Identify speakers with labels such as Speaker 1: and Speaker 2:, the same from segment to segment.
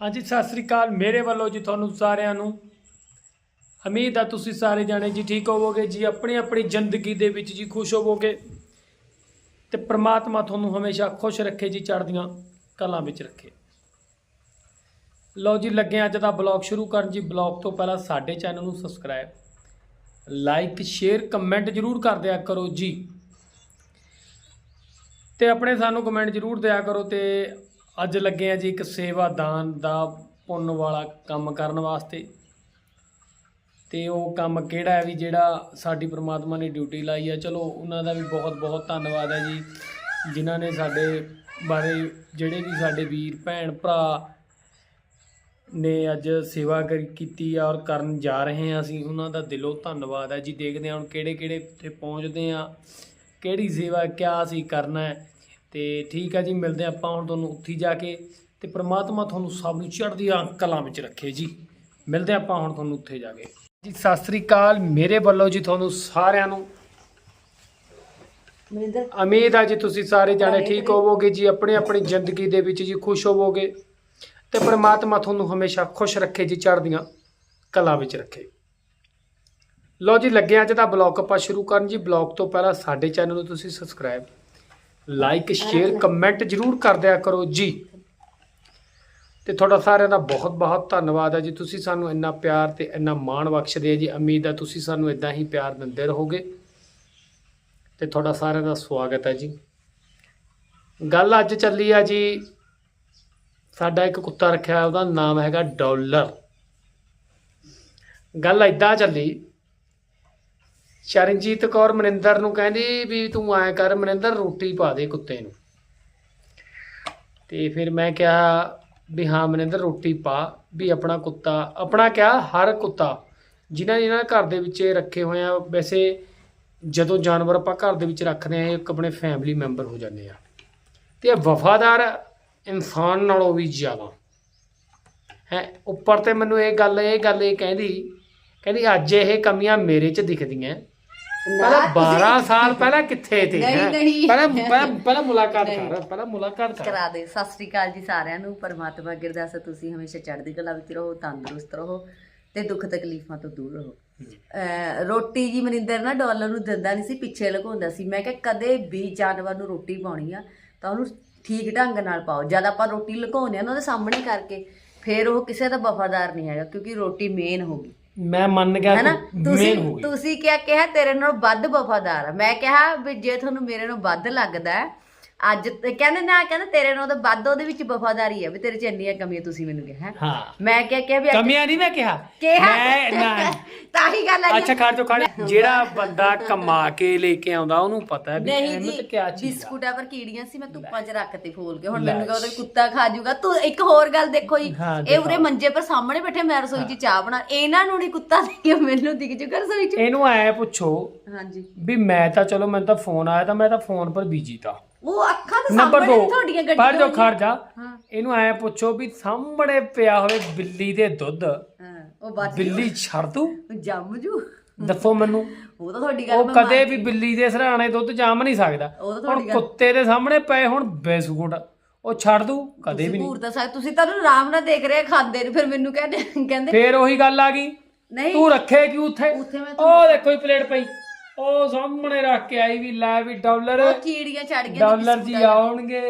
Speaker 1: ਹਾਂਜੀ, ਸਤਿ ਸ੍ਰੀ ਅਕਾਲ ਮੇਰੇ ਵੱਲੋਂ ਜੀ ਤੁਹਾਨੂੰ ਸਾਰਿਆਂ ਨੂੰ। ਉਮੀਦ ਆ ਤੁਸੀਂ ਸਾਰੇ ਜਾਣੇ ਜੀ ਠੀਕ ਹੋਵੋਗੇ ਜੀ, ਆਪਣੀ ਆਪਣੀ ਜ਼ਿੰਦਗੀ ਦੇ ਵਿੱਚ ਜੀ ਖੁਸ਼ ਹੋਵੋਗੇ ਤੇ ਪ੍ਰਮਾਤਮਾ ਤੁਹਾਨੂੰ ਹਮੇਸ਼ਾ ਖੁਸ਼ ਰੱਖੇ ਜੀ, ਚੜ੍ਹਦੀਆਂ ਕਲਾਂ ਵਿੱਚ ਰੱਖੇ। ਲਓ ਜੀ ਲੱਗੇ ਅੱਜ ਦਾ ਬਲੌਗ ਸ਼ੁਰੂ ਕਰਨ ਜੀ। ਬਲੌਗ ਤੋਂ ਪਹਿਲਾਂ ਸਾਡੇ ਚੈਨਲ ਨੂੰ ਸਬਸਕ੍ਰਾਈਬ, ਲਾਈਕ, ਸ਼ੇਅਰ, ਕਮੈਂਟ ਜਰੂਰ ਕਰ ਦਿਆ ਕਰੋ ਜੀ। ਤੇ ਆਪਣੇ ਸਾਨੂੰ ਕਮੈਂਟ ਜਰੂਰ ਦਿਆ ਕਰੋ ਤੇ ਅੱਜ ਲੱਗੇ ਆ ਜੀ ਇੱਕ ਸੇਵਾਦਾਨ ਦਾ ਪੁੰਨ ਵਾਲਾ ਕੰਮ ਕਰਨ ਵਾਸਤੇ। ਤੇ ਉਹ ਕੰਮ ਕਿਹੜਾ ਹੈ ਵੀ ਜਿਹੜਾ ਸਾਡੀ ਪ੍ਰਮਾਤਮਾ ਨੇ ਡਿਊਟੀ ਲਾਈ ਹੈ ਚਲੋ, ਉਹਨਾਂ ਦਾ ਵੀ ਬਹੁਤ ਬਹੁਤ ਧੰਨਵਾਦ ਹੈ ਜੀ, ਜਿਨ੍ਹਾਂ ਨੇ ਸਾਡੇ ਬਾਰੇ, ਜਿਹੜੇ ਵੀ ਸਾਡੇ ਵੀਰ, ਭੈਣ, ਭਰਾ ਨੇ ਅੱਜ ਸੇਵਾ ਕਰ- ਕੀਤੀ ਆ ਔਰ ਕਰਨ ਜਾ ਰਹੇ ਹਾਂ ਅਸੀਂ, ਉਹਨਾਂ ਦਾ ਦਿਲੋਂ ਧੰਨਵਾਦ ਹੈ ਜੀ। ਦੇਖਦੇ ਹਾਂ ਹੁਣ ਕਿਹੜੇ ਕਿਹੜੇ ਤੇ ਪਹੁੰਚਦੇ ਆ, ਕਿਹੜੀ ਸੇਵਾ ਕਿਆ ਅਸੀਂ ਕਰਨਾ ਹੈ। ਤੇ ਠੀਕ ਹੈ ਜੀ ਮਿਲਦੇ ਆਪਾਂ ਹੁਣ ਤੁਹਾਨੂੰ ਉੱਥੇ ਜਾ ਕੇ ਤੇ ਪ੍ਰਮਾਤਮਾ ਤੁਹਾਨੂੰ ਸਭ ਨੂੰ ਚੜ੍ਹਦੀਆਂ ਕਲਾਂ ਵਿੱਚ ਰੱਖੇ ਜੀ। ਮਿਲਦੇ ਆਪਾਂ ਹੁਣ ਤੁਹਾਨੂੰ ਉੱਥੇ ਜਾ ਕੇ। ਜੀ ਸਤਿ ਸ੍ਰੀ ਅਕਾਲ ਮੇਰੇ ਵੱਲੋਂ ਜੀ ਤੁਹਾਨੂੰ ਸਾਰਿਆਂ ਨੂੰ।
Speaker 2: ਮਨਿੰਦਰ?
Speaker 1: ਉਮੀਦ ਆ ਜੀ ਤੁਸੀਂ ਸਾਰੇ ਜਾਣੇ ਠੀਕ ਹੋਵੋਗੇ ਜੀ ਆਪਣੀ ਆਪਣੀ ਜ਼ਿੰਦਗੀ ਦੇ ਵਿੱਚ ਜੀ ਖੁਸ਼ ਹੋਵੋਗੇ ਤੇ ਪ੍ਰਮਾਤਮਾ ਤੁਹਾਨੂੰ ਹਮੇਸ਼ਾ ਖੁਸ਼ ਰੱਖੇ ਜੀ ਚੜ੍ਹਦੀਆਂ ਕਲਾਂ ਵਿੱਚ ਰੱਖੇ। ਲੋ ਜੀ ਲੱਗੇ ਅੱਜ ਦਾ ਬਲੌਗ ਆਪਾਂ ਸ਼ੁਰੂ ਕਰਨ ਜੀ। ਬਲੌਗ ਤੋਂ ਪਹਿਲਾਂ ਸਾਡੇ ਚੈਨਲ ਨੂੰ ਤੁਸੀਂ ਸਬਸਕ੍ਰਾਈਬ ਲਾਈਕ ਸ਼ੇਅਰ ਕਮੈਂਟ ਜਰੂਰ ਕਰ ਦਿਆ ਕਰੋ ਜੀ। ਤੇ ਤੁਹਾਡਾ ਸਾਰਿਆਂ ਦਾ ਬਹੁਤ ਬਹੁਤ ਧੰਨਵਾਦ ਹੈ ਜੀ। ਤੁਸੀਂ ਸਾਨੂੰ ਇੰਨਾ ਪਿਆਰ ਤੇ ਇੰਨਾ ਮਾਣ ਬਖਸ਼ਦੇ ਆ ਜੀ। ਉਮੀਦ ਹੈ ਤੁਸੀਂ ਸਾਨੂੰ ਇਦਾਂ ਹੀ ਪਿਆਰ ਦਿੰਦੇ ਰਹੋਗੇ। ਤੇ ਤੁਹਾਡਾ ਸਾਰਿਆਂ ਦਾ ਸਵਾਗਤ ਹੈ ਜੀ। ਗੱਲ ਅੱਜ ਚੱਲੀ ਆ ਜੀ। ਸਾਡਾ ਇੱਕ ਕੁੱਤਾ ਰੱਖਿਆ ਉਹਦਾ ਨਾਮ ਹੈਗਾ ਡਾਲਰ। ਗੱਲ ਏਦਾਂ ਚੱਲੀ ਚਰਨਜੀਤ ਕੌਰ ਮਨਿੰਦਰ ਨੂੰ ਕਹਿੰਦੀ ਵੀ ਤੂੰ ਐਂ ਕਰ, ਮਨਿੰਦਰ ਰੋਟੀ ਪਾ ਦੇ ਕੁੱਤੇ ਨੂੰ। ਤੇ ਫਿਰ ਮੈਂ ਕਿਹਾ ਵੀ ਹਾਂ ਮਨਿੰਦਰ, ਰੋਟੀ ਪਾ ਵੀ ਆਪਣਾ ਕੁੱਤਾ, ਆਪਣਾ ਕਿਹਾ ਹਰ ਕੁੱਤਾ, ਜਿਨ੍ਹਾਂ ਜਿਨ੍ਹਾਂ ਘਰ ਦੇ ਵਿੱਚ ਇਹ ਰੱਖੇ ਹੋਏ ਆ, ਵੈਸੇ ਜਦੋਂ ਜਾਨਵਰ ਆਪਾਂ ਘਰ ਦੇ ਵਿੱਚ ਰੱਖਦੇ ਆ ਇੱਕ ਆਪਣੇ ਫੈਮਿਲੀ ਮੈਂਬਰ ਹੋ ਜਾਂਦੇ ਆ। ਤੇ ਇਹ ਵਫਾਦਾਰ ਇਨਸਾਨ ਨਾਲੋਂ ਵੀ ਜ਼ਿਆਦਾ। ਹੈ, ਉੱਪਰ ਤੇ ਮੈਨੂੰ ਇਹ ਗੱਲ ਇਹ ਗੱਲ ਇਹ ਕਹਿੰਦੀ ਕਹਿੰਦੀ ਅੱਜ ਇਹ ਕਮੀਆਂ ਮੇਰੇ 'ਚ ਦਿਖਦੀਆਂ। ਪਹਿਲਾਂ 12 ਸਾਲ ਪਹਿਲਾਂ ਕਿੱਥੇ ਤੇ
Speaker 2: ਨਹੀਂ? ਨਹੀਂ।
Speaker 1: ਪਹਿਲਾਂ ਮੁਲਾਕਾਤ। ਕਰ ਪਹਿਲਾਂ ਮੁਲਾਕਾਤ ਕਰ।
Speaker 2: ਕਰਾ ਦੇ। ਸਤਿ ਸ੍ਰੀ ਅਕਾਲ ਜੀ ਸਾਰਿਆਂ ਨੂੰ। ਪਰਮਾਤਮਾ ਗਿਰਦਾਸ ਤੁਸੀਂ ਹਮੇਸ਼ਾ ਚੜ੍ਹਦੀ ਕਲਾ ਵਿੱਚ ਰਹੋ ਤੰਦਰੁਸਤ ਰਹੋ ਤੇ ਦੁੱਖ ਤਕਲੀਫਾਂ ਤੋਂ ਦੂਰ ਰਹੋ। ਰੋਟੀ ਜੀ ਮਨਿੰਦਰ ਨਾ ਡਾਲਰ ਨੂੰ ਦਿੰਦਾ ਨਹੀਂ ਸੀ ਪਿੱਛੇ ਲਗਾਉਂਦਾ ਸੀ। ਮੈਂ ਕਿਹਾ ਕਦੇ ਵੀ ਜਾਨਵਰ ਨੂੰ ਰੋਟੀ ਪਾਉਣੀ ਆ ਤਾਂ ਉਹਨੂੰ ਠੀਕ ਢੰਗ ਨਾਲ ਪਾਓ। ਜਦ ਆਪਾਂ ਰੋਟੀ ਲੁਕਾਉਂਦੇ ਆ ਨਾ ਉਹਦੇ ਸਾਹਮਣੇ ਕਰਕੇ ਫਿਰ ਉਹ ਕਿਸੇ ਦਾ ਵਫਾਦਾਰ ਨਹੀਂ ਹੈਗਾ ਕਿਉਂਕਿ ਰੋਟੀ ਮੇਨ ਹੋ ਗਈ।
Speaker 1: ਮੈਂ ਮੰਨ ਗਿਆ
Speaker 2: ਹੈਨਾ? ਤੁਸੀਂ ਤੁਸੀਂ ਕਿਹਾ ਕਿਹਾ? ਤੇਰੇ ਨਾਲ ਵੱਧ ਵਫਾਦਾਰ ਆ। ਮੈਂ ਕਿਹਾ ਵੀ ਜੇ ਤੁਹਾਨੂੰ ਮੇਰੇ ਨਾਲ ਵੱਧ ਲੱਗਦਾ ਹੈ, ਅੱਜ ਤੇ ਕਹਿੰਦੇ ਨਾ ਕਹਿੰਦੇ ਤੇਰੇ ਨਾਲ ਤਾਂ ਵੱਧ ਉਹਦੇ ਵਿੱਚ ਵਫਾਦਾਰੀ ਹੈ ਵੀ ਤੇਰੇ ਚ ਇੰਨੀਆਂ ਕਮੀਆਂ ਤੁਸੀਂ ਮੈਨੂੰ ਕਿਹਾ
Speaker 1: ਹਾਂ।
Speaker 2: ਮੈਂ ਕਿਹਾ ਕਿਹਾ ਵੀ ਅੱਜ-
Speaker 1: ਕਮੀਆਂ ਨਹੀਂ ਮੈਂ ਕਿਹਾ।
Speaker 2: ਕਿਹਾ?
Speaker 1: ਮੈਂ ਨਾ
Speaker 2: ਤਾਂ ਹੀ ਗੱਲ ਆ
Speaker 1: ਅੱਛਾ ਖੜ ਜੋ ਖੜ ਜਿਹੜਾ ਬੰਦਾ ਕਮਾ ਕੇ ਲੈ ਕੇ ਆਉਂਦਾ ਉਹਨੂੰ ਪਤਾ ਹੈ ਵੀ
Speaker 2: ਨਹੀਂ
Speaker 1: ਇਹਨੂੰ
Speaker 2: ਜੀ
Speaker 1: ਤੇ ਕਿਆ ਚੀਜ਼ ਆ।
Speaker 2: ਬਿਸਕੁਟਾਂ ਪਰ ਕੀੜੀਆਂ ਸੀ ਮੈਂ ਧੁੱਪਾਂ 'ਚ ਰੱਖਤੇ ਫੋਲ ਕੇ ਹੁਣ
Speaker 1: ਲੈ।
Speaker 2: ਮੈਨੂੰ ਕਹਿੰਦਾ ਕੁੱਤਾ ਖਾ ਜਾਊਗਾ। ਤੂੰ ਇੱਕ ਹੋਰ ਗੱਲ ਦੇਖੋ ਜੀ।
Speaker 1: ਹਾਂ,
Speaker 2: ਇਹ ਉਰੇ। ਮੰਜੇ ਪਰ ਸਾਹਮਣੇ ਬੈਠੇ ਮੈਂ ਰਸੋਈ 'ਚ ਚਾਹ ਬਣਾ ਇਹਨਾਂ ਨੂੰ ਨਹੀਂ ਕੁੱਤਾ ਦਿਖਿਆ ਮੈਨੂੰ ਦਿਖ ਜੂਗਾ ਰਸੋਈ 'ਚ
Speaker 1: ਇਹਨੂੰ ਐ ਪੁੱਛੋ
Speaker 2: ਹਾਂਜੀ।
Speaker 1: ਵੀ ਮੈਂ ਤਾਂ ਚਲੋ ਮੈਨੂੰ ਤਾਂ ਫੋਨ ਆਇਆ ਤਾਂ ਮੈਂ ਤਾਂ ਫੋਨ ਪਰ ਬੀਜੀ ਤਾਂ।
Speaker 2: ਉਹ ਅੱਖਾਂ ਦੇ
Speaker 1: ਨੰਬਰ
Speaker 2: ਸਾਹਮਣੇ
Speaker 1: 2
Speaker 2: ਨੀ ਤੁਹਾਡੀਆਂ
Speaker 1: ਪਰ
Speaker 2: ਗੱਡੀਆਂ
Speaker 1: ਜੋ ਖੜ ਜਾ।
Speaker 2: ਹਾਂ।
Speaker 1: ਇਹਨੂੰ ਐ ਪੁੱਛੋ ਵੀ ਸਾਹਮਣੇ ਪਿਆ ਹੋਵੇ ਬਿੱਲੀ ਦੇ ਦੁੱਧ
Speaker 2: ਹਾਂ ਉਹ ਬਾਤ
Speaker 1: ਬਿੱਲੀ ਛੱਡ ਦੂ?
Speaker 2: ਜੰਮ ਜੂ।
Speaker 1: ਦੱਸੋ ਮੈਨੂੰ।
Speaker 2: ਉਹ ਤਾਂ ਤੁਹਾਡੀ ਗੱਲ
Speaker 1: ਉਹ
Speaker 2: ਮੈਂ
Speaker 1: ਕਦੇ ਵੀ ਬਿੱਲੀ ਦੇ ਸਰਾਣੇ ਦੁੱਧ ਜਾਮ ਨਹੀਂ ਸਕਦਾ।
Speaker 2: ਉਹ ਤਾਂ
Speaker 1: ਹੁਣ
Speaker 2: ਤੁਹਾਡੀ ਗੱਲ
Speaker 1: ਕੁੱਤੇ ਦੇ ਸਾਹਮਣੇ ਪਏ ਹੁਣ ਬਿਸਕੁਟ ਉਹ ਛੱਡ ਦੂ? ਕਦੇ ਵੀ ਨਹੀਂ।
Speaker 2: ਭੂਰ ਤਾਂ ਸਾਹਿਬ ਤੁਸੀਂ ਤਾਂ ਉਹਨੂੰ ਆਰਾਮ ਨਾਲ ਦੇਖ ਰਹੇ ਖਾਂਦੇ ਨੇ ਫਿਰ ਮੈਨੂੰ ਕਹਿੰਦੇ ਕਹਿੰਦੇ
Speaker 1: ਫੇਰ ਉਹੀ ਗੱਲ ਆ ਗਈ।
Speaker 2: ਨਹੀਂ।
Speaker 1: ਤੂੰ ਰੱਖੇ ਕਿਉਂ ਉੱਥੇ?
Speaker 2: ਉੱਥੇ ਮੈਂ
Speaker 1: ਉਹ ਦੇਖੋ ਹੀ ਪਲੇਟ ਪਈ। ਉਹ ਸਾਹਮਣੇ ਰੱਖ ਕੇ ਆਈ ਵੀ ਲੈ ਵੀ ਡਾਲਰ
Speaker 2: ਉਹ ਕੀੜੀਆਂ ਚੜ ਗਈਆਂ
Speaker 1: ਡਾਲਰ ਜੀ ਆਉਣਗੇ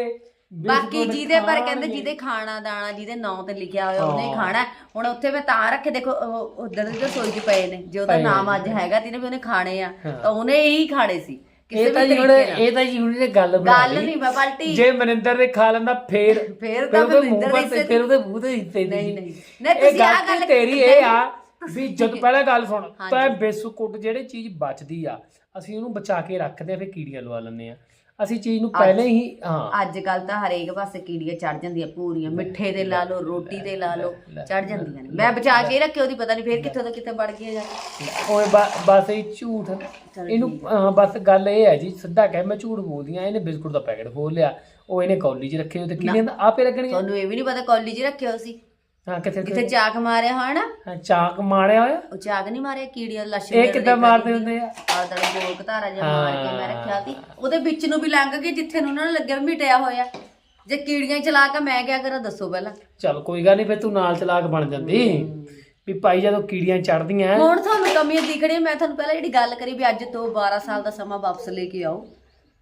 Speaker 2: ਬਾਕੀ
Speaker 1: ਬਿਸਕੁਟ
Speaker 2: ਜਿਹਦੇ ਪਰ ਕਹਿੰਦੇ
Speaker 1: ਖਾਣਗੇ।
Speaker 2: ਜਿਹਦੇ ਖਾਣਾ ਦਾਣਾ ਜਿਹਦੇ ਨਾਂ ਤੇ ਲਿਖਿਆ ਹੋਇਆ ਉਹਨੇ ਹੀ ਖਾਣਾ ਹੈ। ਹੁਣ ਉੱਥੇ ਮੈਂ ਤਾਂ ਰੱਖੇ ਦੇਖੋ ਉਧਰ ਦੇ ਰਸੋਈ 'ਚ ਪਏ ਨੇ ਜੇ ਉਹਦਾ
Speaker 1: ਪਏ
Speaker 2: ਨਾਮ ਅੱਜ ਹੈਗਾ ਤੇ ਵੀ ਉਹਨੇ ਖਾਣੇ ਆ
Speaker 1: ਹਾਂ।
Speaker 2: ਤਾਂ ਉਹਨੇ ਹੀ ਖਾਣੇ ਸੀ
Speaker 1: ਇਹ ਤਾਂ ਜੀ ਹੁਣ ਇਹ ਤਾਂ ਜੀ ਹੁਣ ਇਹ ਗੱਲ ਬਣਾ
Speaker 2: ਗੱਲ
Speaker 1: ਲਈ
Speaker 2: ਨਹੀਂ ਮੈਂ ਪਲਟੀ
Speaker 1: ਜੇ ਮਨਿੰਦਰ ਦੇ ਖਾ ਲੈਂਦਾ ਫੇਰ
Speaker 2: ਫੇਰ ਤਾਂ
Speaker 1: ਉਹਦੇ
Speaker 2: ਮਨਿੰਦਰ
Speaker 1: ਮੂੰਹ
Speaker 2: ਦੇ ਹਿੱਸੇ
Speaker 1: ਫਿਰ ਉਹਦੇ ਮੂੰਹ ਤੇ ਹਿੱਸੇ
Speaker 2: ਨਹੀਂ,
Speaker 1: ਦੀ।
Speaker 2: ਨਹੀਂ। ਨਹੀਂ,
Speaker 1: ਇਹ
Speaker 2: ਤੁਸੀਂ
Speaker 1: ਗਲਤੀ
Speaker 2: ਗੱਲ-
Speaker 1: ਤੇਰੀ ਇਹ ਆ ਵੀ ਜਦ ਪਹਿਲਾਂ ਗੱਲ ਸੁਣ
Speaker 2: ਹਾਂਜੀ।
Speaker 1: ਤਾਂ ਬਿਸਕੁਟ ਜਿਹੜੇ ਚੀਜ਼ ਬਚਦੀ ਆ ਅਸੀਂ ਉਹਨੂੰ ਬਚਾ ਕੇ ਰੱਖਦੇ ਆ ਫਿਰ ਕੀੜੀਆਂ ਲਵਾ ਲੈਂਦੇ ਆ ਅਸੀਂ ਚੀਜ਼ ਨੂੰ ਪਹਿਲੇ ਹੀ ਹਾਂ।
Speaker 2: ਅੱਜ ਕੱਲ ਤਾਂ ਹਰੇਕ ਪਾਸੇ ਕੀੜੀਆਂ ਚੜ ਜਾਂਦੀਆਂ ਪੂਰੀਆਂ ਮਿੱਠੇ ਦੇ ਲਾ ਲਓ ਰੋਟੀ ਦੇ ਲਾ ਲਓ ਚੜ ਜਾਂਦੀਆਂ ਨੇ। ਮੈਂ ਬਚਾ ਕੇ ਰੱਖੇ ਉਹਦੀ ਪਤਾ ਨਹੀਂ ਫੇਰ ਕਿੱਥੋਂ ਦਾ ਕਿੱਥੇ ਵੜ ਗਈਆਂ ਜਾ। ਕੇ।
Speaker 1: ਓਏ ਬ- ਬਸ ਇਹ ਝੂਠ ਇਹਨੂੰ ਹਾਂ, ਬਸ ਗੱਲ ਇਹ ਹੈ ਜੀ ਸਿੱਧਾ ਕਹਿ ਮੈਂ ਝੂਠ ਬੋਲਦੀ ਆ ਇਹਨੇ ਬਿਸਕੁਟ ਦਾ ਪੈਕੇਟ ਖੋਲ ਲਿਆ ਉਹ ਇਹਨੇ ਕੌਲੀ 'ਚ ਰੱਖੇ ਹੋਏ ਤੇ ਕੀ ਕਹਿੰਦਾ ਆਪੇ ਲੱਗਣਗੇ
Speaker 2: ਤੁਹਾਨੂੰ ਇਹ ਵੀ ਨਹੀਂ ਪਤਾ ਕਾਲਜ ਰੱਖਿਆ ਹੋ ਸੀ।
Speaker 1: ਹਾਂ ਕਿੱਥੇ
Speaker 2: ਕਿੱਥੇ? ਚਾਕ ਮਾਰਿਆ ਹੋਇਆ ਨਾ?
Speaker 1: ਹਾਂ, ਚਾਕ ਮਾਰਿਆ ਹੋਇਆ।
Speaker 2: ਉਹ ਚਾਕ ਨਹੀਂ ਮਾਰਿਆ ਕੀੜੀਆਂ ਲੱਛ
Speaker 1: ਇਹ ਕਿੱਦਾਂ ਮਾਰਦੇ ਹੁੰਦੇ ਆ?
Speaker 2: ਆ ਦੜ ਗੋਲ ਘਤਾਰਾ ਜਿਹਾ ਮਾਰ ਕੇ ਮੈਂ ਰੱਖਿਆ ਸੀ। ਉਹਦੇ ਵਿੱਚ ਨੂੰ ਵੀ ਲੰਘ ਗਏ ਜਿੱਥੇ ਨੂੰ ਉਹਨਾਂ ਨੂੰ ਲੱਗਿਆ ਵੀ ਮਿਟਿਆ ਹੋਇਆ। ਜੇ ਕੀੜੀਆਂ ਹੀ ਚਲਾ ਕੇ ਮੈਂ ਕਿਆ ਕਰਾਂ ਦੱਸੋ ਪਹਿਲਾਂ।
Speaker 1: ਚੱਲ ਕੋਈ ਗੱਲ ਨਹੀਂ ਫੇ ਤੂੰ ਨਾਲ ਚਲਾਕ ਬਣ ਜਾਂਦੀ। ਵੀ ਭਾਈ ਜਦੋਂ ਕੀੜੀਆਂ ਚੜਦੀਆਂ
Speaker 2: ਹੁਣ ਤੁਹਾਨੂੰ ਕਮੀਆਂ ਦਿਖਣੀਆਂ ਮੈਂ ਤੁਹਾਨੂੰ ਪਹਿਲਾਂ ਜਿਹੜੀ ਗੱਲ ਕਰੀ ਵੀ ਅੱਜ ਤੋਂ 12 ਸਾਲ ਦਾ ਸਮਾਂ ਵਾਪਸ ਲੈ ਕੇ ਆਓ।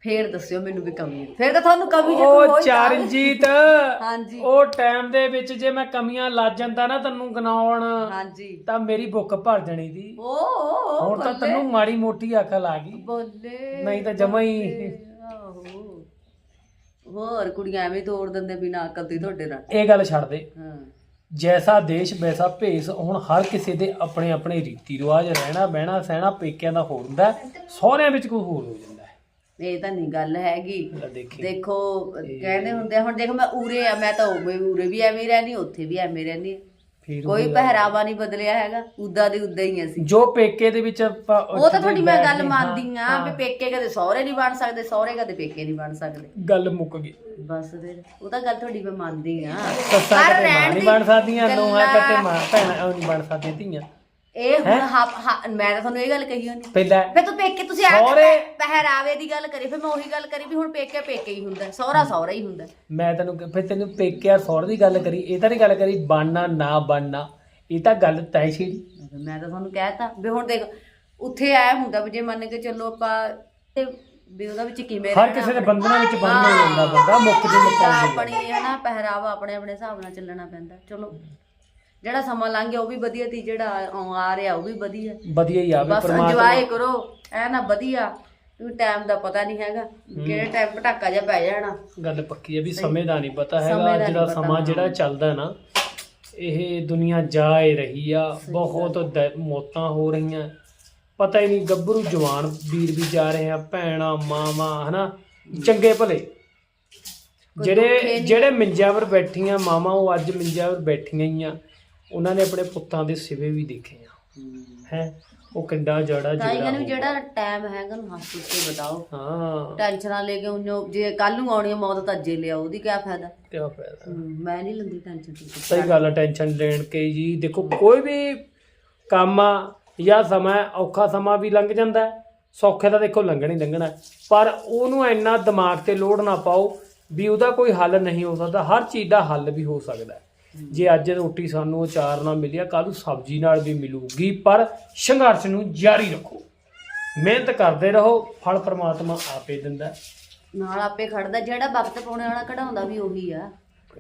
Speaker 2: ਫੇਰ ਦੱਸਿਓ ਮੈਨੂੰ ਵੀ ਕਮੀ ਫੇਰ ਤਾਂ ਤੁਹਾਨੂੰ ਕਮੀ ਜੇ ਕੋਈ
Speaker 1: ਉਹ
Speaker 2: ਹੋਈ ਤਾਂ-
Speaker 1: ਚਰਨਜੀਤ
Speaker 2: ਹਾਂਜੀ।
Speaker 1: ਉਹ ਟਾਈਮ ਦੇ ਵਿੱਚ ਜੇ ਮੈਂ ਕਮੀਆਂ ਲੱਜ ਜਾਂਦਾ ਨਾ ਤੈਨੂੰ ਗਨਾਉਣ
Speaker 2: ਹਾਂਜੀ।
Speaker 1: ਤਾਂ ਮੇਰੀ ਬੁੱਕ ਭਰ ਜਾਣੀ ਦੀ
Speaker 2: ਓ ਓ, ਓ
Speaker 1: ਹੁਣ ਤਾਂ ਤੈਨੂੰ ਮਾੜੀ ਮੋਟੀ ਅਕਲ ਆ ਗਈ।
Speaker 2: ਬੋਲੇ
Speaker 1: ਨਹੀਂ ਤਾਂ ਜਮਾ ਹੀ।
Speaker 2: ਆਹੋ। ਹੋਰ ਕੁੜੀਆਂ ਐਵੇਂ ਤੋੜ ਦਿੰਦੇ ਬਿਨਾਂ ਅਕਲ ਦੀ ਤੁਹਾਡੇ ਨਾਲ।
Speaker 1: ਇਹ ਗੱਲ ਛੱਡ ਦੇ।
Speaker 2: ਹਾਂ।
Speaker 1: ਜੈਸਾ ਦੇਸ਼ ਵੈਸਾ ਭੇਸ ਹੁਣ ਹਰ ਕਿਸੇ ਦੇ ਆਪਣੇ ਆਪਣੇ ਰੀਤੀ ਰਿਵਾਜ ਰਹਿਣਾ ਬਹਿਣਾ ਸਹਿਣਾ ਪੇਕਿਆਂ ਦਾ ਹੋਰ ਹੁੰਦਾ। ਹੈ, ਸਹੁਰਿਆਂ ਵਿੱਚ ਕੋਈ ਹੋਰ ਹੋ ਜਾਂਦਾ।
Speaker 2: ਇਹ ਤਾਂ ਨਹੀਂ ਗੱਲ ਹੈਗੀ।
Speaker 1: ਦੇਖੀ।
Speaker 2: ਕਹਿੰਦੇ ਹੁੰਦੇ ਆ, ਹੁਣ ਦੇਖੋ ਮੈਂ ਉਰੇ ਆ ਮੈਂ ਤਾਂ ਉਵੇਂ ਉਰੇ ਵੀ ਐਵੇਂ ਹੀ ਰਹਿਣੀ ਉੱਥੇ ਵੀ ਐਵੇਂ ਰਹਿਣੀ।
Speaker 1: ਫਿਰ
Speaker 2: ਕੋਈ ਪਹਿਰਾਵਾ ਨਹੀਂ ਬਦਲਿਆ ਹੈਗਾ ਉਦਾਂ ਦੇ ਉਦਾਂ ਹੀ ਅਸੀਂ।
Speaker 1: ਜੋ ਪੇਕੇ ਦੇ ਵਿੱਚ ਆਪਾਂ
Speaker 2: ਉਹ ਤਾਂ ਤੁਹਾਡੀ ਮੈਂ ਗੱਲ ਮੰਨਦੀ ਆ ਵੀ ਪੇਕੇ ਕਦੇ ਸਹੁਰੇ ਨਹੀਂ ਬਣ ਸਕਦੇ ਸਹੁਰੇ ਕਦੇ ਪੇਕੇ ਨਹੀਂ ਬਣ ਸਕਦੇ।
Speaker 1: ਗੱਲ ਮੁੱਕ ਗਈ।
Speaker 2: ਬਸ ਫਿਰ ਉਹ ਤਾਂ ਗੱਲ ਤੁਹਾਡੀ ਮੈਂ ਮੰਨਦੀ ਆ
Speaker 1: ਸੱਸਾਂ
Speaker 2: ਪਰ
Speaker 1: ਕਦੇ ਮਾਂ
Speaker 2: ਰਹਿਣ
Speaker 1: ਨਹੀਂ
Speaker 2: ਦੀ
Speaker 1: ਬਣ ਸਕਦੀਆਂ ਨੂੰਹਾਂ
Speaker 2: ਗੱਲਾਂ-
Speaker 1: ਕਦੇ ਮਾਂ ਭੈਣਾਂ ਉਹ ਨਹੀਂ ਬਣ ਸਕਦੀਆਂ ਧੀਆਂ।
Speaker 2: ਇਹ ਹੁਣ ਹਾ- ਹਾ- ਮੈਂ ਤਾਂ ਤੁਹਾਨੂੰ ਇਹ ਗੱਲ ਕਹੀ ਹੋਣੀ
Speaker 1: ਪਹਿਲਾਂ
Speaker 2: ਫਿਰ ਤੂੰ ਪੇਕੇ ਤੁਸੀਂ ਆ
Speaker 1: ਸਹੁਰੇ-
Speaker 2: ਪਹਿ- ਪਹਿਰਾਵੇ ਦੀ ਗੱਲ ਕਰੀ ਫਿਰ ਮੈਂ ਉਹੀ ਗੱਲ ਕਰੀ ਵੀ ਹੁਣ ਪੇਕੇ ਪੇਕੇ ਹੀ ਹੁੰਦਾ ਸਹੁਰਾ ਸਹੁਰਾ ਹੀ ਹੁੰਦਾ।
Speaker 1: ਮੈਂ ਤੈਨੂੰ ਕਿ- ਫਿਰ ਤੈਨੂੰ ਪੇਕੇ ਆ ਸੌਰ ਦੀ ਗੱਲ ਕਰੀ ਇਹ ਤਾਂ ਨਹੀਂ ਗੱਲ ਕਰੀ ਬਣਨਾ ਨਾ ਬਣਨਾ ਇਹ ਤਾਂ ਗੱਲ ਤੈਅ ਸੀ।
Speaker 2: ਮੈਂ ਤਾਂ ਤੁਹਾਨੂੰ ਕਹਿਤਾ ਵੀ ਹੁਣ ਦੇਖ ਉੱਥੇ ਆਇਆ ਹੁੰਦਾ ਵੀ ਜੇ ਮੰਨ ਕੇ ਚੱਲੋ ਆਪਾਂ ਤੇ ਵੀ ਉਹਦਾ ਵਿੱਚ ਕਿਵੇਂ
Speaker 1: ਹਰ ਕਿਸੇ ਦੇ ਬੰਧਨਾਂ ਵਿੱਚ ਬੰਨ ਹੋ ਜਾਂਦਾ ਬੰਦਾ ਮੁੱਕ ਜੇ ਮੁੱਕ
Speaker 2: ਆਪਣੀ ਹੈ ਨਾ ਪਹਿਰਾਵਾ ਆਪਣੇ ਆਪਣੇ ਹਿਸਾਬ ਨਾਲ ਚੱਲਣਾ ਪੈਂਦਾ ਚਲੋ। ਜਿਹੜਾ ਸਮਾਂ ਲੰਘ ਗਿਆ ਉਹ ਵੀ ਵਧੀਆ ਸੀ ਜਿਹੜਾ ਆ- ਆ ਰਿਹਾ ਉਹ ਵੀ ਵਧੀਆ।
Speaker 1: ਵਧੀਆ ਹੀ ਆਵੇ
Speaker 2: ਬਸ
Speaker 1: ਪਰਮਾਤਮਾ
Speaker 2: ਇੰਜੋਏ ਕਰੋ ਐ ਨਾ ਵਧੀਆ। ਕਿਉਂਕਿ ਟਾਈਮ ਦਾ ਪਤਾ ਨਹੀਂ ਹੈਗਾ ਕਿਹੜੇ ਟਾਈਮ ਪਟਾਕਾ ਜਿਹਾ ਪੈ ਜਾਣਾ।
Speaker 1: ਗੱਲ ਪੱਕੀ ਹੈ ਵੀ ਸਮੇਂ ਦਾ ਨਹੀਂ ਪਤਾ
Speaker 2: ਸਮੇਂ
Speaker 1: ਹੈਗਾ
Speaker 2: ਦਾ
Speaker 1: ਅੱਜ ਦਾ
Speaker 2: ਨਹੀਂ ਪਤਾ,
Speaker 1: ਸਮਾਂ ਜਿਹੜਾ ਚੱਲਦਾ ਨਾ ਇਹ ਦੁਨੀਆ ਜਾ ਹੀ ਰਹੀ ਆ ਬਹੁਤ ਦ- ਮੌਤਾਂ ਹੋ ਰਹੀਆਂ। ਪਤਾ ਹੀ ਨਹੀਂ ਗੱਭਰੂ ਜਵਾਨ ਵੀਰ ਵੀ ਜਾ ਰਹੇ ਆ ਭੈਣਾਂ ਮਾਵਾਂ ਹਨਾ? ਚੰਗੇ ਭਲੇ। ਜਿਹੜੇ ਜਿਹੜੇ ਮੰਜਿਆਂ 'ਪਰ ਬੈਠੀਆਂ ਮਾਵਾਂ ਉਹ ਅੱਜ 'ਪਰ ਬੈਠੀਆਂ ਹੀ ਆ। ਉਹਨਾਂ ਨੇ ਆਪਣੇ ਪੁੱਤਾਂ ਦੇ ਸਿਵੇ ਵੀ ਦੇਖੇ ਆ। ਹੈ। ਉਹ ਕਿੰਡਾ ਜੜਾ
Speaker 2: ਤਾਂ
Speaker 1: ਜਿਹੜਾ
Speaker 2: ਕਹਿੰਦੇ ਵੀ ਜਿਹੜਾ ਟਾਈਮ ਹੈਗਾ ਨੂੰ ਹੱਸ ਕੇ ਬਤਾਓ
Speaker 1: ਹਾਂ।
Speaker 2: ਟੈਨਸ਼ਨਾਂ ਲੈ ਕੇ ਉਹਨੂੰ ਜੇ ਕੱਲ ਨੂੰ ਆਉਣੀ ਹੈ ਮੌਤ ਤਾਂ ਅੱਜੇ ਲਿਆਓ ਉਹਦੀ ਕੀ ਫਾਇਦਾ?
Speaker 1: ਕੀ ਫਾਇਦਾ?
Speaker 2: ਹਮ, ਮੈਂ ਨਹੀਂ ਲੈਂਦੀ ਟੈਨਸ਼ਨ ਤੁਸੀਂ
Speaker 1: ਸਹੀ ਗੱਲ ਹੈ ਟੈਨਸ਼ਨ ਲੈਣ ਕੇ ਜੀ ਦੇਖੋ ਕੋਈ ਵੀ ਕੰਮ ਆ ਜਾਂ ਸਮਾਂ ਹੈ, ਔਖਾ ਸਮਾਂ ਵੀ ਲੰਘ ਜਾਂਦਾ ਹੈ, ਸੌਖੇ ਤਾਂ ਦੇਖੋ ਲੰਘਣਾ ਹੀ ਲੰਘਣਾ ਹੈ। ਪਰ ਉਹਨੂੰ ਇੰਨਾ ਦਿਮਾਗ ਤੇ ਲੋਡ ਨਾ ਪਾਓ ਵੀ ਉਹਦਾ ਕੋਈ ਹੱਲ ਨਹੀਂ ਹੋ ਸਕਦਾ ਹਰ ਚੀਜ਼ ਦਾ ਹੱਲ ਵੀ ਹੋ ਸਕਦਾ ਹੈ। ਜੇ ਅੱਜ ਰੋਟੀ ਸਾਨੂੰ ਅਚਾਰ ਨਾਲ ਮਿਲਿਆ ਕੱਲ ਨੂੰ ਸਬਜ਼ੀ ਨਾਲ ਵੀ ਮਿਲੂਗੀ ਪਰ ਸੰਘਰਸ਼ ਨੂੰ ਜਾਰੀ ਰੱਖੋ। ਮਿਹਨਤ ਕਰਦੇ ਰਹੋ ਫਲ ਪ੍ਰਮਾਤਮਾ ਆਪੇ ਦਿੰਦਾ। ਹੈ।
Speaker 2: ਨਾਲ ਆਪੇ ਖੜਦਾ ਜਿਹੜਾ ਵਕਤ ਪਾਉਣੇ ਵਾਲਾ ਕਢਾਉਂਦਾ ਵੀ ਉਹੀ ਆ।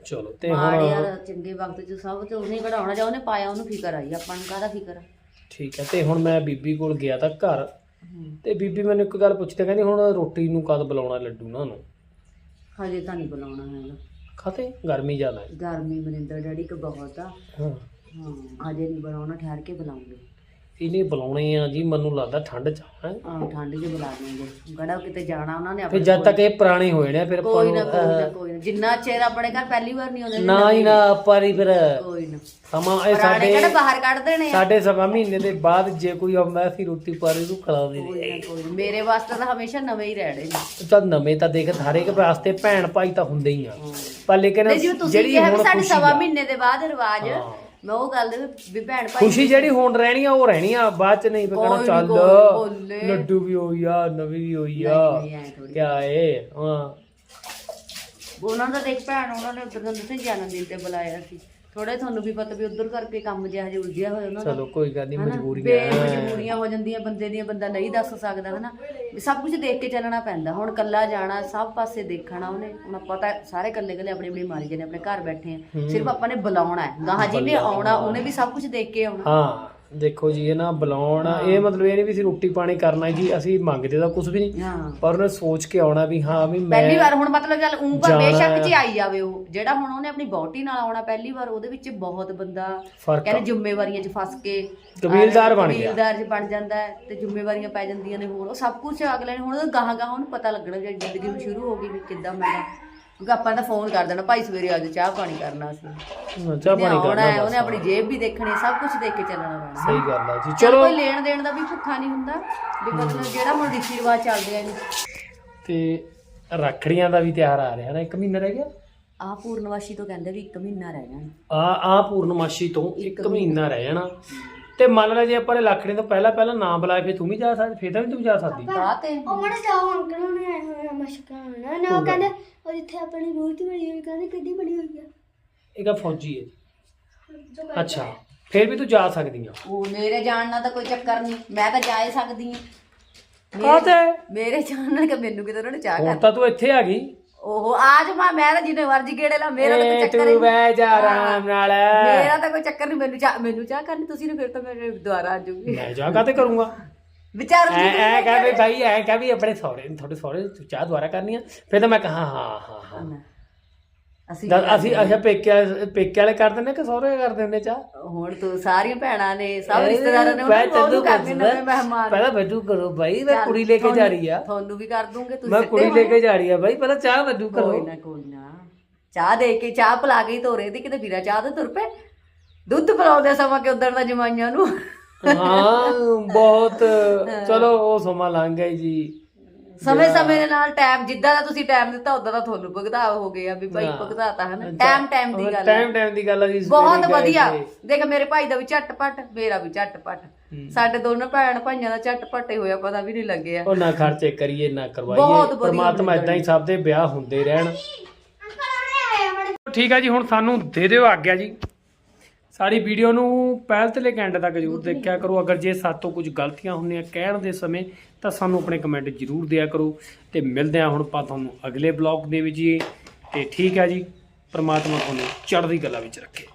Speaker 1: ਚਲੋ ਤੇ
Speaker 2: ਮਾੜੇ
Speaker 1: ਹੁਣ
Speaker 2: ਯਾਰ ਚੰਗੇ ਵਕਤ 'ਚ ਸਭ ਤੇ ਉਹਨੇ ਕਢਾਉਣਾ ਜਾਂ ਉਹਨੇ ਪਾਇਆ ਉਹਨੂੰ ਫਿਕਰ ਆਈ ਆਪਾਂ ਨੂੰ ਕਾਹਦਾ ਫਿਕਰ ਆ?
Speaker 1: ਠੀਕ ਹੈ ਤੇ ਹੁਣ ਮੈਂ ਬੀਬੀ ਕੋਲ ਗਿਆ ਤਾਂ ਘਰ ਤੇ ਬੀਬੀ ਮੈਨੂੰ ਇੱਕ ਗੱਲ ਪੁੱਛਦੀ ਕਹਿੰਦੀ ਹੁਣ ਰੋਟੀ ਨੂੰ ਕਦ ਬੁਲਾਉਣਾ ਲੱਡੂ ਨਾ ਨੂੰ
Speaker 2: ਹਜੇ ਤਾਂ ਨਹੀਂ ਬੁਲਾਉਣਾ ਹੈਗਾ।
Speaker 1: ਖਾਤੇ? ਗਰਮੀ ਜ਼ਿਆਦਾ ਹੈ।
Speaker 2: ਗਰਮੀ ਮਨਿੰਦਰ ਡੈਡੀ ਕੋ ਬਹੁਤ ਆ।
Speaker 1: ਹਾਂ।
Speaker 2: ਹਾਂ ਅਜੇ ਨਹੀਂ ਬੁਲਾਉਣਾ ਠਹਿਰ ਕੇ ਬੁਲਾਉਂਗੇ
Speaker 1: ਇਹਨੇ ਬੁਲਾਉਣੇ ਆ ਜੀ ਮੈਨੂੰ ਲੱਗਦਾ ਠੰਡ ਚ ਹੈ
Speaker 2: ਆਹ ਠੰਡ 'ਚ ਬੁਲਾ ਦੇਂਗੇ ਗੜਾ ਕਿਤੇ ਜਾਣਾ ਉਹਨਾਂ ਨੇ
Speaker 1: ਫਿਰ
Speaker 2: ਆਪਣੇ
Speaker 1: ਜਦ ਤੱਕ ਇਹ ਪੁਰਾਣੇ ਹੋਏ ਨੇ ਫਿਰ ਆਪਾਂ
Speaker 2: ਕੋਈ ਨਾ ਕੋਈ ਨਾ ਕੋਈ ਨਾ। ਜਿੰਨਾ ਚਿਰ ਆਪਣੇ ਘਰ ਪਹਿਲੀ ਵਾਰ ਨਹੀਂ ਆਉਂਦੇ
Speaker 1: ਨਾ ਹੀ ਨਾ ਆਪਾਂ ਹੀ ਫਿਰ
Speaker 2: ਕੋਈ ਨਾ।
Speaker 1: ਸਮਾਂ ਇਹ
Speaker 2: ਪੁਰਾਣੇ
Speaker 1: ਸਾਡੇ
Speaker 2: ਕਿਹੜਾ ਬਾਹਰ ਕੱਢ ਦੇਣੇ ਆ?
Speaker 1: ਸਾਡੇ ਸਵਾ ਮਹੀਨੇ ਦੇ ਬਾਅਦ ਜੇ ਕੋਈ ਆਉਂਦਾ ਸੀ ਰੋਟੀ ਪਾਰੇ ਨੂੰ ਖਿਲਾ ਦੇ
Speaker 2: ਕੋਈ ਨਾ ਕੋਈ ਨਾ। ਮੇਰੇ ਵਾਸਤੇ ਤਾਂ ਹਮੇਸ਼ਾ ਨਵੇਂ ਹੀ ਰਹਿਣੇ ਨੇ।
Speaker 1: ਤਾਂ ਨਵੇਂ ਤਾਂ ਦੇਖ ਹਰੇਕ ਵਾਸਤੇ ਭੈਣ ਭਾਈ ਤਾਂ ਹੁੰਦੇ ਹੀ ਆ। ਪਰ ਲੇਕਿਨ
Speaker 2: ਨਹੀਂ ਜਿਵੇਂ ਤੁਸੀਂ
Speaker 1: ਜਿਹੜੀ
Speaker 2: ਕਿਹਾ ਵੀ
Speaker 1: ਹੁਣ
Speaker 2: ਸਾਡੇ
Speaker 1: ਖੁਸ਼ੀ
Speaker 2: ਸਵਾ
Speaker 1: ਆ,
Speaker 2: ਮਹੀਨੇ ਦੇ ਬਾਅਦ ਰਿਵਾਜ
Speaker 1: ਹਾਂ।
Speaker 2: ਮੈਂ ਉਹ ਗੱਲ ਦੇ ਵੀ ਭੈਣ ਭਾਈ
Speaker 1: ਖੁਸ਼ੀ ਜਿਹੜੀ ਹੁਣ ਰਹਿਣੀ ਆ ਉਹ ਰਹਿਣੀ ਆ ਬਾਅਦ ਚ ਨਹੀਂ
Speaker 2: ਕੋਈ ਨੀ,
Speaker 1: ਚੱਲ
Speaker 2: ਕੋਈ ਬੋਲੇ।
Speaker 1: ਲੱਡੂ ਵੀ ਹੋਈ ਆ ਨਵੀਂ ਵੀ ਹੋਈ ਆ
Speaker 2: ਨਹੀਂ, ਐਂ ਥੋੜ੍ਹੀ।
Speaker 1: ਕਿਆ ਏ ਹਾਂ
Speaker 2: ਉਹਨਾਂ ਦਾ ਦੇਖ ਭੈਣ ਉਹਨਾਂ ਨੇ ਉਧਰ ਤੁਹਾਨੂੰ ਦੱਸਿਆ ਜਨਮ ਦਿਨ ਤੇ ਬੁਲਾਇਆ ਸੀ ਥੋੜੇ ਤੁਹਾਨੂੰ ਵੀ ਪਤਾ ਵੀ ਉਧਰ ਕਰਕੇ ਕੰਮ ਜਿਹਾ ਜਿਹਾ ਉਲਝਿਆ ਹੋਇਆ ਉਹਨਾਂ ਦਾ।
Speaker 1: ਚਲੋ ਕੋਈ ਗੱਲ ਨਹੀਂ
Speaker 2: ਹਨਾ?
Speaker 1: ਮਜਬੂਰੀਆਂ।
Speaker 2: ਬੇ-
Speaker 1: ਹੈ।
Speaker 2: ਮਜਬੂਰੀਆਂ ਹੋ ਜਾਂਦੀਆਂ ਬੰਦੇ ਦੀਆਂ ਬੰਦਾ ਨਹੀਂ ਦੱਸ ਸਕਦਾ ਹਨਾ? ਵੀ ਸਭ ਕੁਝ ਦੇਖ ਕੇ ਚੱਲਣਾ ਪੈਂਦਾ। ਹੁਣ ਕੱਲਾ ਜਾਣਾ ਸਭ ਪਾਸੇ ਦੇਖਣਾ ਉਹਨੇ। ਹੁਣ ਪਤਾ ਸਾਰੇ ਕੱਲੇ ਕੱਲੇ ਆਪਣੀ ਆਪਣੀ ਮਾਰੀ ਜਾਂਦੇ ਆਪਣੇ ਘਰ ਬੈਠੇ ਆ। ਸਿਰਫ ਆਪਾਂ ਨੇ ਬੁਲਾਉਣਾ ਹੈ। ਗਾਹਾਂ ਜਿਹਨੇ ਆਉਣਾ ਉਹਨੇ ਵੀ ਸਭ ਕੁਝ ਦੇਖ ਕੇ ਆਉਣਾ।
Speaker 1: ਹਾਂ। ਦੇਖੋ ਜੀ ਇਹ ਨਾ ਬੁਲਾਉਣ ਇਹ ਮਤਲਬ ਇਹ ਨਹੀਂ ਵੀ ਅਸੀਂ ਰੋਟੀ ਪਾਣੀ ਕਰਨਾ ਜੀ ਅਸੀਂ ਮੰਗਦੇ ਤਾਂ ਕੁਝ ਵੀ ਨਹੀਂ
Speaker 2: ਹਾਂ
Speaker 1: ਪਰ ਉਹਨੇ ਸੋਚ ਕੇ ਆਉਣਾ ਵੀ ਹਾਂ ਵੀ ਮੈਂ
Speaker 2: ਪਹਿਲੀ ਵਾਰ ਹੁਣ ਮਤਲਬ ਚੱਲ ਉਂ ਪਰ ਬੇਸ਼ੱਕ। ਚ ਆਈ ਜਾਵੇ ਉਹ ਜਿਹੜਾ ਹੁਣ ਉਹਨੇ ਆਪਣੀ ਬੋਟੀ ਨਾਲ ਆਉਣਾ ਪਹਿਲੀ ਵਾਰ ਉਹਦੇ ਵਿੱਚ ਬਹੁਤ ਬੰਦਾ
Speaker 1: ਫ਼ਰਕ
Speaker 2: ਕਹਿੰਦੇ ਜ਼ਿੰਮੇਵਾਰੀਆਂ 'ਚ ਫਸ ਕੇ
Speaker 1: ਕਬੀਲਦਾਰ ਬਣ ਗਿਆ।
Speaker 2: ਕਬੀਲਦਾਰ 'ਚ ਬਣ ਜਾਂਦਾ ਹੈ ਤੇ ਜ਼ਿੰਮੇਵਾਰੀਆਂ ਪੈ ਜਾਂਦੀਆਂ ਨੇ ਹੋਰ ਉਹ ਸਭ ਕੁਝ ਅਗਲੇ ਨੇ ਹੁਣ ਗਾਹਾਂ ਗਾਹਾਂ ਉਹਨੂੰ ਪਤਾ ਲੱਗਣਾ ਜ਼ਿੰਦਗੀ ਨੂੰ ਸ਼ੁਰੂ ਹੋ ਗਈ ਵੀ ਕਿੱਦਾਂ ਮਿਲਣਾ ਕਿਉਂਕਿ ਆਪਾਂ ਤਾਂ ਫੋਨ ਕਰ ਦੇਣਾ ਭਾਈ ਸਵੇਰੇ ਆ ਜਾਓ ਚਾਹ ਪਾਣੀ ਕਰਨਾ ਸੀ।
Speaker 1: ਚਾਹ ਪਾਣੀ ਕਰਨਾ
Speaker 2: ਹੈ ਉਹਨੇ ਆਪਣੀ ਜੇਬ ਵੀ ਦੇਖਣੀ ਸਭ ਕੁਝ ਦੇਖ ਕੇ ਚੱਲਣਾ ਪੈਣਾ।
Speaker 1: ਸਹੀ ਗੱਲ ਆ ਜੀ
Speaker 2: ਚਲੋ ਕੋਈ ਲੈਣ ਦੇਣ ਦਾ ਵੀ ਭੁੱਖਾ ਨਹੀਂ ਹੁੰਦਾ ਵੀ ਮਤਲਬ ਜਿਹੜਾ ਹੁਣ ਰੀਤੀ ਰਿਵਾਜ ਚੱਲਦੇ ਆ ਨੇ
Speaker 1: ਤੇ ਰੱਖੜੀਆਂ ਦਾ ਵੀ ਤਿਉਹਾਰ ਆ ਰਿਹਾ ਨਾ ਇੱਕ ਮਹੀਨਾ ਰਹਿ ਗਿਆ?
Speaker 2: ਆਹ ਪੂਰਨਵਾਸ਼ੀ ਤੋਂ ਕਹਿੰਦੇ ਵੀ ਇੱਕ ਮਹੀਨਾ ਰਹਿ ਜਾਣਾ।
Speaker 1: ਆ ਆ ਪੂਰਨਮਾਸ਼ੀ ਤੋਂ ਇੱਕ ਮਹੀਨਾ। ਰਹਿ ਜਾਣਾ। ਤੇ ਮੰਨ ਲੈ ਜੇ ਆਪਾਂ ਨੇ ਲੱਖੜੇ ਤੋਂ ਪਹਿਲਾਂ ਪਹਿਲਾਂ ਨਾਮ ਬੁਲਾਇਆ ਫਿਰ ਤੂੰ ਵੀ ਜਾ ਸਕਦੀ ਫਿਰ ਤਾਂ ਵੀ ਤੂੰ ਜਾ ਸਕਦੀ।
Speaker 2: ਬਾਤ ਹੈ
Speaker 3: ਉਹ ਮੜਾ ਜਾਓ ਅੰਕਲ ਉਹਨੇ ਆਏ ਹੋਏ ਆ ਮਸ਼ਕਾਂ ਨਾ ਨਾ ਉਹ ਕਹਿੰਦੇ ਉਹ ਜਿੱਥੇ ਆਪਣੀ ਮੂਰਤੀ ਬਣੀ ਹੋਈ ਕਹਿੰਦੇ ਕਿੱਡੀ ਬਣੀ ਹੋਈ ਆ।
Speaker 1: ਇੱਕ ਆ ਫੌਜੀ ਹੈ। ਅੱਛਾ ਫਿਰ ਵੀ ਤੂੰ ਜਾ ਸਕਦੀ ਆ।
Speaker 2: ਉਹ ਮੇਰੇ ਜਾਣ ਨਾਲ ਤਾਂ ਕੋਈ ਚੱਕਰ ਨਹੀਂ ਮੈਂ ਤਾਂ ਜਾ ਹੀ ਸਕਦੀ ਹਾਂ।
Speaker 1: ਕਾਹਤੇ?
Speaker 2: ਮੇਰੇ ਜਾਣ ਨਾਲ ਕਿ ਮੈਨੂੰ ਕਿਤੇ ਉਹਨਾਂ ਨੇ ਚਾਹ
Speaker 1: ਹੁਣ
Speaker 2: ਕਰ
Speaker 1: ਤਾਂ ਤੂੰ ਇੱਥੇ ਆ ਗਈ।
Speaker 2: ਉਹ ਆਜ ਮੈਂ ਮੈਂ ਤਾਂ ਜਿੰਨੇ ਮਰਜ਼ੀ ਗੇੜੇ ਲਾ ਮੇਰਾ ਤਾਂ ਕੋਈ
Speaker 1: ਏ,
Speaker 2: ਚੱਕਰ ਹੀ
Speaker 1: ਤੂੰ
Speaker 2: ਨਹੀਂ।
Speaker 1: ਬਹਿ ਜਾ ਆਰਾਮ ਨਾਲ।
Speaker 2: ਮੇਰਾ ਤਾਂ ਕੋਈ ਚੱਕਰ ਨਹੀਂ ਮੈਨੂੰ ਚਾਹ ਮੈਨੂੰ ਚਾਹ ਕਰਨੀ ਤੁਸੀਂ ਨੇ ਫਿਰ ਤਾਂ ਮੈਂ ਦੁਬਾਰਾ ਆ ਜਾਊਗੀ
Speaker 1: ਮੈਂ ਜਾ ਕਾਤੇ ਕਰੂੰਗਾ?
Speaker 2: ਵਿਚਾਰ
Speaker 1: ਐ ਐ ਕਹ ਵੀ ਭਾਈ ਐ ਕਹ ਵੀ ਆਪਣੇ ਸਹੁਰੇ ਨੂੰ ਤੁਹਾਡੇ ਸਹੁਰੇ ਤੂੰ ਚਾਹ ਦੁਆਰਾ ਕਰਨੀ ਆ। ਫਿਰ ਤਾਂ ਮੈਂ ਕਹਾ ਹਾਂ ਹਾਂ। ਹਾਂ।
Speaker 2: ਅਸੀਂ
Speaker 1: ਦੱਸ ਅਸੀਂ ਅੱਛਾ ਪੇਕੇ ਵਾਲੇ ਪੇਕੇ ਵਾਲੇ ਕਰ ਦਿੰਦੇ ਕਿ ਸਹੁਰੇ ਕਰ ਦਿੰਦੇ ਚਾਹ?
Speaker 2: ਹੁਣ ਤੂੰ ਸਾਰੀਆਂ ਭੈਣਾਂ ਨੇ ਸਭ ਰਿਸ਼ਤੇਦਾਰਾਂ ਨੇ ਨੂੰ
Speaker 1: ਤੈਨੂੰ
Speaker 2: ਨਵੇਂ
Speaker 1: ਪੁੱਛਦਾ
Speaker 2: ਮਹਿਮਾਨ।
Speaker 1: ਪਹਿਲਾਂ ਬੈਠੂ ਕਰੋ ਭਾਈ ਮੈਂ ਕੁੜੀ ਲੈ ਕੇ ਜਾ ਰਹੀ ਆ।
Speaker 2: ਤੁਹਾਨੂੰ ਵੀ ਕਰ ਦੂੰਗੇ ਤੁਸੀਂ
Speaker 1: ਮੈਂ ਕੁੜੀ ਲੈ ਕੇ ਜਾ ਰਹੀ ਆ ਭਾਈ ਪਹਿਲਾਂ ਚਾਹ
Speaker 2: ਕੋਈ
Speaker 1: ਕਰੋ।
Speaker 2: ਨਾ ਕੋਈ ਨਾ। ਚਾਹ ਦੇ ਕੇ ਚਾਹ ਪਿਲਾ ਹੀ ਤੋਰੇ ਦੀ ਕਿਤੇ ਵੀਰਾ ਚਾਹ ਤੇ ਤੁਰ ਪਏ। ਦੁੱਧ ਪਿਲਾਉਂਦੇ ਸਮਾਂ ਕਿ ਉਧਰ ਦਾ ਜਮਾਈਆਂ ਨੂੰ।
Speaker 1: ਹਾਂ ਬਹੁਤ। ਚਲੋ ਉਹ ਸਮਾਂ ਲੰਘ ਗਿਆ ਜੀ।
Speaker 2: ਸਮੇਂ ਸਮੇਂ ਦੇ ਨਾਲ ਟਾਈਮ ਜਿੱਦਾਂ ਦਾ ਤੁਸੀਂ ਟਾਈਮ ਦਿੱਤਾ ਉਦਾਂ ਦਾ ਤੁਹਾਨੂੰ ਭੁਗਤਾ ਹੋ ਗਿਆ ਵੀ ਭਾਈ ਭੁਗਤਾਤਾ ਹੈ ਨਾ। ਟਾਈਮ ਟਾਈਮ ਦੀ ਗੱਲ ਹੈ।
Speaker 1: ਟਾਈਮ ਟਾਈਮ ਦੀ ਗੱਲ ਆ ਜੀ
Speaker 2: ਬਹੁਤ ਵਧੀਆ। ਦੇਖ ਮੇਰੇ ਭਾਈ ਦਾ ਵੀ ਝਟਪਟ ਮੇਰਾ ਵੀ ਝਟਪਟ। ਸਾਡੇ ਦੋਨੋਂ ਭੈਣ ਭਾਈਆਂ ਦਾ ਝਟਪਟ ਹੀ ਹੋਇਆ ਪਤਾ ਵੀ ਨਹੀਂ ਲੱਗਿਆ।
Speaker 1: ਉਹ ਨਾ ਖਰਚੇ ਕਰੀਏ ਨਾ
Speaker 2: ਬਹੁਤ
Speaker 1: ਕਰਵਾਈਏ ਪਰਮਾਤਮਾ ਇਦਾਂ ਹੀ ਸਭ ਦੇ ਵਿਆਹ ਹੁੰਦੇ ਰਹਿਣ। ਠੀਕ ਆ ਜੀ ਹੁਣ ਸਾਨੂੰ ਦੇ ਦਿਓ ਆਗਿਆ ਜੀ। ਸਾਡੀ ਵੀਡੀਓ ਨੂੰ ਪਹਿਲ ਤੇ ਲੈ ਕੇ ਐਂਡ ਤੱਕ ਜਰੂਰ ਦੇਖਿਆ ਕਰੋ। ਅਗਰ ਜੇ ਸਾਤੋਂ ਕੁਝ ਗਲਤੀਆਂ ਹੁੰਦੀਆਂ ਕਹਿਣ ਦੇ ਸਮੇਂ ਤਾਂ ਸਾਨੂੰ ਆਪਣੇ ਕਮੈਂਟ ਜਰੂਰ ਦਿਆ ਕਰੋ। ਤੇ ਮਿਲਦੇ ਆ ਹੁਣ ਆਪਾਂ ਤੁਹਾਨੂੰ ਅਗਲੇ ਬਲੌਗ ਦੇ ਵਿੱਚ ਜੀ ਤੇ ਠੀਕ ਆ ਜੀ ਪ੍ਰਮਾਤਮਾ ਤੁਹਾਨੂੰ ਚੜ੍ਹਦੀ ਕਲਾ ਵਿੱਚ ਰੱਖੇ।